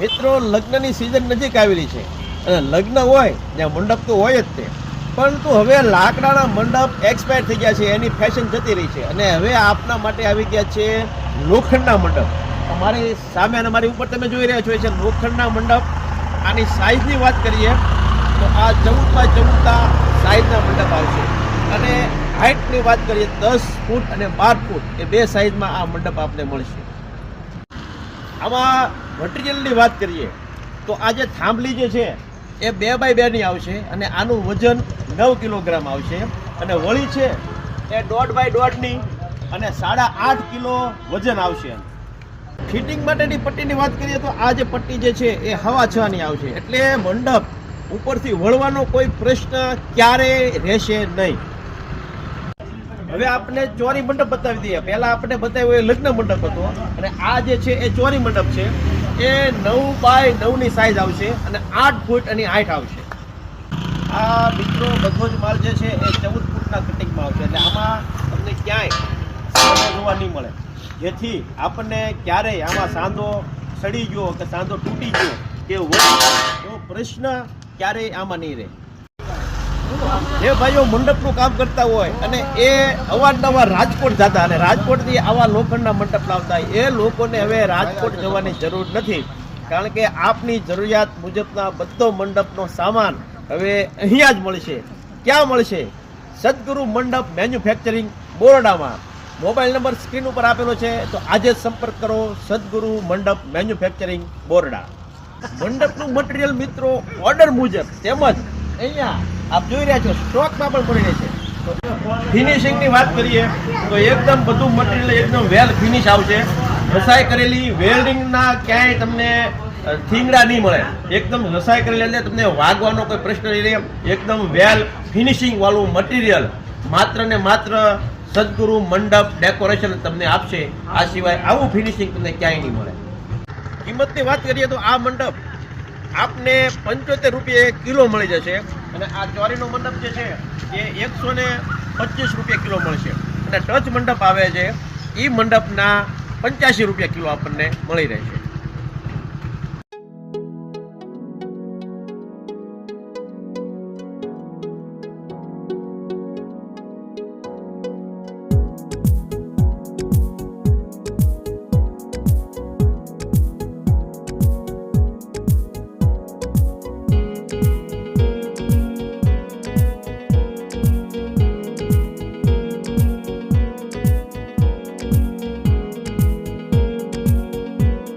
મિત્રો, લગ્નની સિઝન નજીક આવેલી છે. અને લગ્ન હોય, ત્યાં મંડપ તો હોય જ તે. પરંતુ હવે લાકડાના મંડપ એક્સપાયર થઈ ગયા છે, એની ફેશન જતી રહી છે. અને હવે આપના માટે આવી ગયા છે લોખંડના મંડપ. અમારી સામે અને મારી ઉપર તમે જોઈ રહ્યા છો છે લોખંડના મંડપ. આની સાઇઝની વાત કરીએ, તો આ ચૌદ બાય ચૌદના સાઇઝના મંડપ આવશે અને હાઇટની વાત કરીએ, દસ ફૂટ અને બાર ફૂટ, એ બે સાઇઝમાં આ મંડપ આપને મળશે. આમાં મટીરિયલની વાત કરીએ, તો આ જે થાંભલી જે છે, એ બે બાય બેની આવશે અને આનું વજન નવ કિલોગ્રામ આવશે. અને વળી છે, એ દોઢ બાય દોઢની અને સાડા આઠ કિલો વજન આવશે. ફિટિંગ માટેની પટ્ટીની વાત કરીએ તો આ જે પટ્ટી જે છે, એ હવા છવાની આવશે. એટલે મંડપ ઉપરથી વળવાનો કોઈ પ્રશ્ન ક્યારેય રહેશે નહીં. હવે આપણે ચોરી મંડપ બતાવી દઈએ. પહેલાં આપણે બતાવ્યું એ લગ્ન મંડપ હતો. અને આ જે છે એ ચોરી મંડપ છે. એ નવ બાય નવની સાઈઝ આવશે અને આઠ ફૂટ એની હાઈટ આવશે. આ મિત્રો બધો જ માલ જે છે એ ચૌદ ફૂટના કટિંગમાં આવશે. એટલે આમાં તમને ક્યાંય જોવા નહીં મળે. જેથી આપણને ક્યારેય આમાં સાંધો સડી ગયો કે સાંધો તૂટી ગયો કે એવો પ્રશ્ન ક્યારેય આમાં નહીં રહે. જે ભાઈઓ મંડપનું કામ કરતા હોય અને એ અવારનવાર રાજકોટ જતા અને રાજકોટથી આવા લોખંડના મંડપ લાવતા એ લોકોને હવે રાજકોટ જવાની જરૂર નથી. કારણ કે આપની જરૂરિયાત મુજબના બધો મંડપનો સામાન હવે અહીંયા જ મળશે. ક્યાં મળશે? સદગુરુ મંડપ મેન્યુફેક્ચરિંગ બોરડામાં. મોબાઈલ નંબર સ્ક્રીન ઉપર આપેલો છે, તો આજે સંપર્ક કરો સદગુરુ મંડપ મેન્યુફેક્ચરિંગ બોરડા. મંડપનું મટીરિયલ મિત્રો ઓર્ડર મુજબ તેમજ અહીંયા આપ જોઈ રહ્યા છો, સ્ટોકમાં પણ પડી રહી છે. ફિનિશિંગની વાત કરીએ તો એકદમ બધું મટીરિયલ એકદમ વેલ ફિનિશ આવશે. રસાઈ કરેલી વેલ્ડિંગના ક્યાંય તમને થીંગડા નહીં મળે. એકદમ રસાઈ કરેલી એટલે તમને વાગવાનો કોઈ પ્રશ્ન નહીં રહે. એકદમ વેલ ફિનિશિંગ વાળું મટીરિયલ માત્ર ને માત્ર સદગુરુ મંડપ ડેકોરેશન તમને આપશે. આ સિવાય આવું ફિનિશિંગ તમને ક્યાંય નહીં મળે. કિંમતની વાત કરીએ તો આ મંડપ આપને પંચોતેર રૂપિયે કિલો મળી જશે. અને આ ચોરીનો મંડપ જે છે એ એકસો ને પચીસ રૂપિયા કિલો મળશે. અને ટચ મંડપ આવે છે એ મંડપના પંચ્યાસી રૂપિયા કિલો આપણને મળી રહેશે.